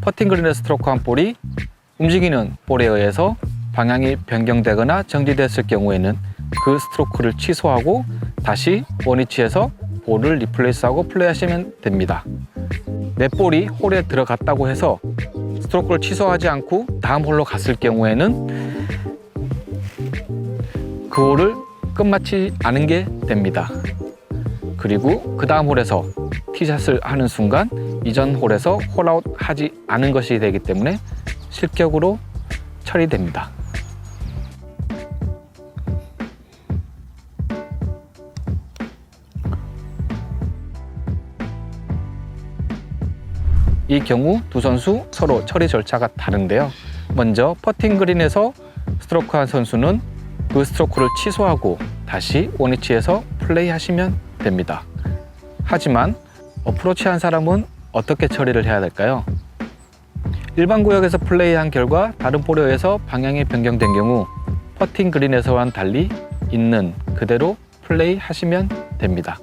퍼팅 그린의 스트로크 한 볼이 움직이는 볼에 의해서 방향이 변경되거나 정지됐을 경우에는 그 스트로크를 취소하고 다시 원위치에서 볼을 리플레이스하고 플레이하시면 됩니다. 내 볼이 홀에 들어갔다고 해서 스트로크를 취소하지 않고 다음 홀로 갔을 경우에는 그 홀을 끝마치 않은 게 됩니다. 그리고 그 다음 홀에서 티샷을 하는 순간 이전 홀에서 홀아웃 하지 않은 것이 되기 때문에 실격으로 처리됩니다. 이 경우 두 선수 서로 처리 절차가 다른데요. 먼저 퍼팅 그린에서 스트로크한 선수는 그 스트로크를 취소하고 다시 원위치에서 플레이하시면 됩니다. 하지만 어프로치한 사람은 어떻게 처리를 해야 될까요? 일반 구역에서 플레이한 결과 다른 볼에 의해서 방향이 변경된 경우 퍼팅 그린에서와는 달리 있는 그대로 플레이하시면 됩니다.